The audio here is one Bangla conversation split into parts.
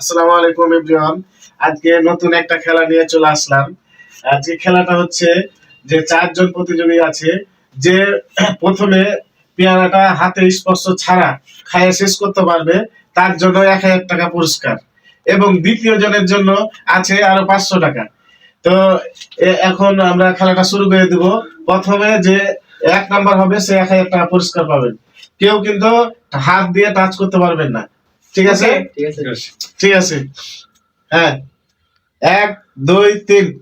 আসসালামু আলাইকুম এভরিওয়ান। আজকে নতুন একটা খেলা নিয়ে চলে আসলাম। আজকে খেলাটা হচ্ছে যে চারজন প্রতিযোগী আছে যে প্রথমে পেয়ারাটা হাতে স্পর্শ ছাড়া খাইয়ে শেষ করতে পারবে তার জন্য এক হাজার টাকা পুরস্কার। এবং দ্বিতীয় জনের জন্য আছে আরও পাঁচশো টাকা। তো এখন আমরা খেলাটা শুরু করে দিব। প্রথমে যে এক নাম্বার হবে সে এক হাজার টাকা পুরস্কার পাবেন কেউ কিন্তু হাত দিয়ে টাচ করতে পারবেন না। ঠিক আছে। ঠিক আছে। ঠিক আছে। হ্যাঁ। এক দুই তিন।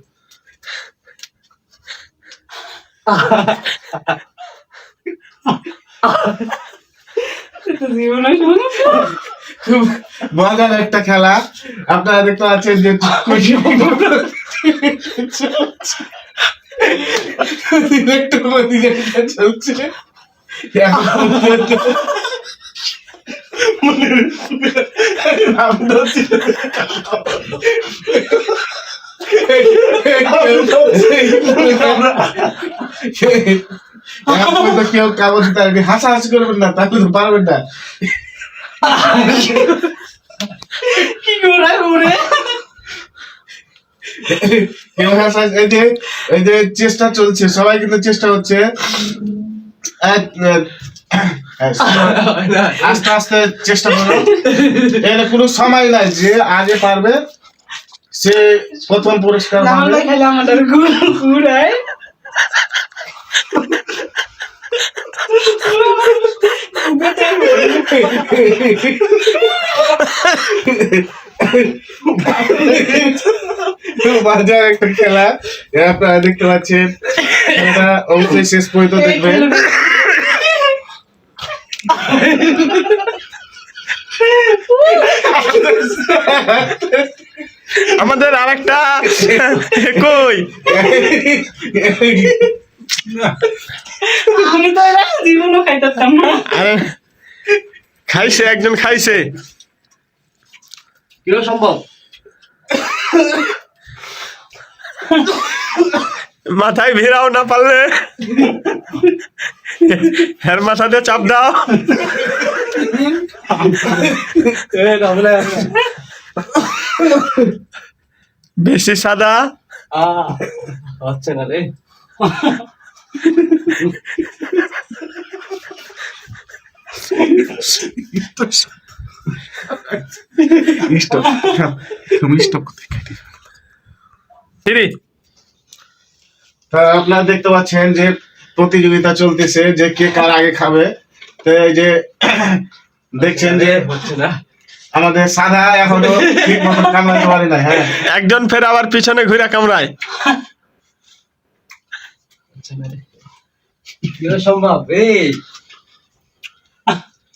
মজার একটা খেলা। আপনারা দেখতে পাচ্ছেন যে চলছে। কেউ কাগজ দিতে হাসাহাসি করবেন না তাহলে তো পারবেন না কি করে ওরে এই যে চেষ্টা চলছে, সবাই কিন্তু চেষ্টা হচ্ছে আস্তে আস্তে চেষ্টা করো। এখানে কোনো সময় নাই যে আগে পারবে সে প্রথম পুরস্কার পাবে। খেলে আমাদের ঘুরায় মজার একটা খেলা আপনারা দেখতে পাচ্ছেন। এটা অবশ্যই শেষ পর্যন্ত দেখবেন। আমাদের আরেকটা কই? আমি তো এরা জীবনও খাইতাম না। খাইছে একজন খাইছে। কীরকম সম্ভব? মাথায় ভিড়াও না পারলে। হের মাথা দিয়ে চাপ দাও। বেশি সাদা। হচ্ছে না রে স্টপ স্টপ ফিরি তা আপনারা দেখতে পাচ্ছেন যে প্রতিযোগিতা চলতেছে যে কে কার আগে খাবে। তো এই যে দেখছেন যে হচ্ছে না। আমাদের সাদা এখনও ঠিক মতো কামড়াতে পারে না হ্যাঁ। একজন ফের আবার পিছনে ঘুরে কামড়ায়। সম্ভব? এই।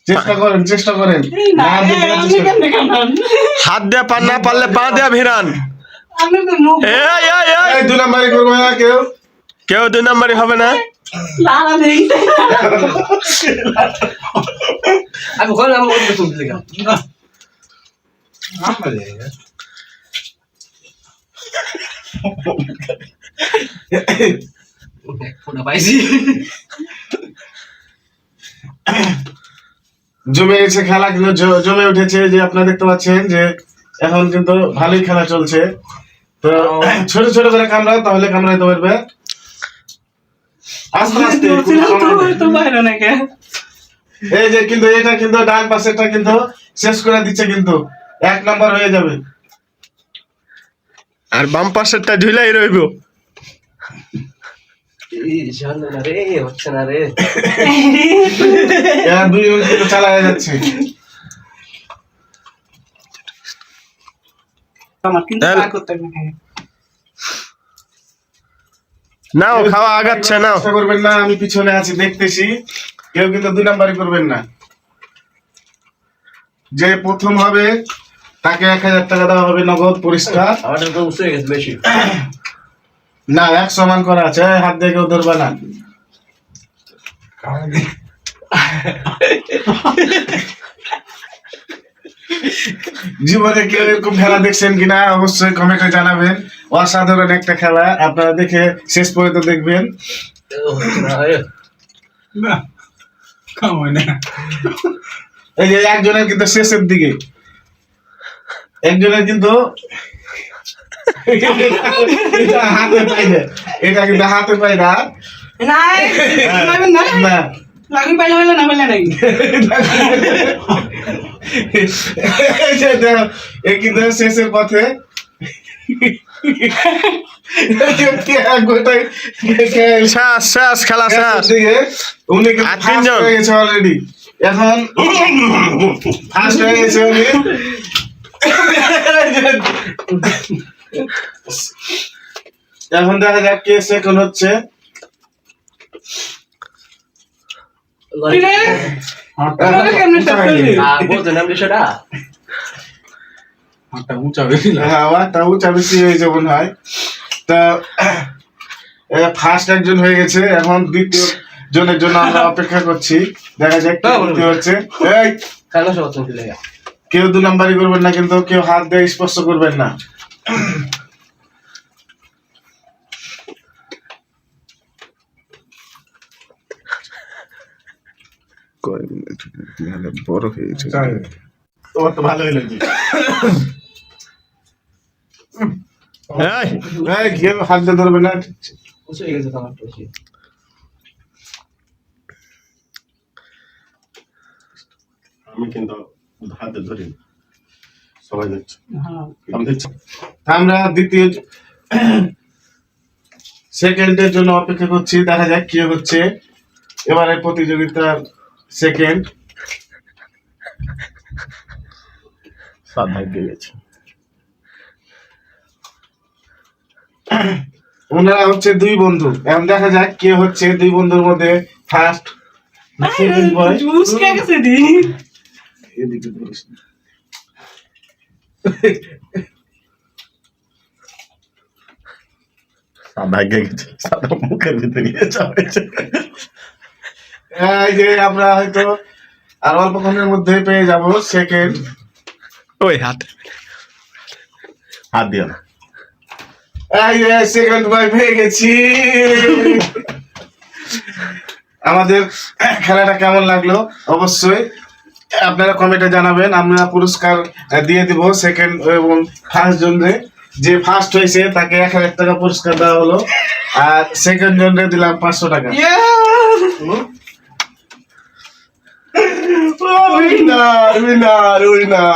চেষ্টা করেন চেষ্টা করেন। হাত দিয়ে পার না পারলে পা দিয়ে ভিড়ান। এই, এই, এই। এই দু নাম্বারই করব না কেউ। কেউ দুই নাম্বারই হবে না? আমি কোন নাম বলতে জমে গেছে খেলা কিন্তু জ- জমে উঠেছে যে আপনারা দেখতে পাচ্ছেন যে এখন কিন্তু ভালোই খেলা চলছে। তো ছোট ছোট করে কামড়াও তাহলে কামড়াইতে পারবে। আস্তে আস্তে এই যে কিন্তু এটা কিন্তু ডান পাশেরটা কিন্তু শেষ করে দিচ্ছে কিন্তু। এক নাম্বার হয়ে যাবে। আর বাম পাশেরটা ঝুলাই রইব। দুই জন কিন্তু যাচ্ছে। আমার কিন্তু করতে নাও খাওয়া আগাচ্ছে নাও। করবেন না আমি পিছনে আছি দেখতেছি। কেউ কিন্তু দুই নাম্বারই করবেন না। যে প্রথম হবে তাকে এক হাজার টাকা দেওয়া হবে নগদ পরিষ্কার। উঠে গেছে বেশি। না এক সমান করা আছে হাত দিয়ে কেউ ধরবে না। জীবনে কেউ এরকম খেলা দেখছেন কিনা অবশ্যই কমেন্টে জানাবেন। অসাধারণ একটা খেলা আপনারা দেখে শেষ পর্যন্ত দেখবেন। এই যে একজনের কিন্তু শেষের দিকে। একজনের কিন্তু এটা হাতে পাই না এটা কিন্তু হাতে পাই না। না। না লাগবে পাইলে হইলে না পাইলে নাই এ কিন্তু শেষের পথে শেষ শেষ খেলা দিকে উনি তিনজন। হয়ে গেছে অলরেডি এখন ফার্স্ট হয়ে গেছে উনি এখন দেখা যাক কে সেকেন্ড হচ্ছে কিরে তোমাকে কেমনে শেষ করলি বলছেন আমি বিষয়টা হ্যাঁ আওয়াজটা উঁচা বেশি হয়েছে মনে হয় তা ফার্স্ট একজন হয়ে গেছে এখন দ্বিতীয় জনের জন্য আমরা অপেক্ষা করছি। দেখা যাক কি হচ্ছে। এই কেউ দু নাম্বারই করবেন না কিন্তু কেউ হাত দিয়ে স্পর্শ করবেন না। বড় হয়েছে। তোমার তো ভালো ধরবে না। আমি কিন্তু হাতে ধরি সবাই হ্যাঁ। আমরা দ্বিতীয় সেকেন্ডের জন্য অপেক্ষা করছি। দেখা যাক কি হচ্ছে। এবারে প্রতিযোগিতার সেকেন্ড সাত ভাগ্যে গেছে। ওনারা হচ্ছে দুই বন্ধু। এখন দেখা যাক কে হচ্ছে দুই বন্ধুর মধ্যে ফার্স্ট সেকেন্ড বয় জুস কে গেছে দি এদিকে ধরিস না। গেছে। সাত মুখের ভিতরে যাচ্ছে এই যে আমরা হয়তো আর অল্পক্ষণের মধ্যে পেয়ে যাব। সেকেন্ড ওই হাত। হাত দিও না। এই যে সেকেন্ড বয় পেয়ে গেছি। আমাদের খেলাটা কেমন লাগল? অবশ্যই আপনারা কমেন্টে জানাবেন। আমরা পুরস্কার দিয়ে দিব সেকেন্ড এবং ফার্স্ট জনরে। যে ফার্স্ট হয়েছে তাকে এক হাজার টাকা পুরস্কার দেওয়া হলো। আর সেকেন্ড জনরে দিলাম পাঁচশো টাকা। winner, we winner.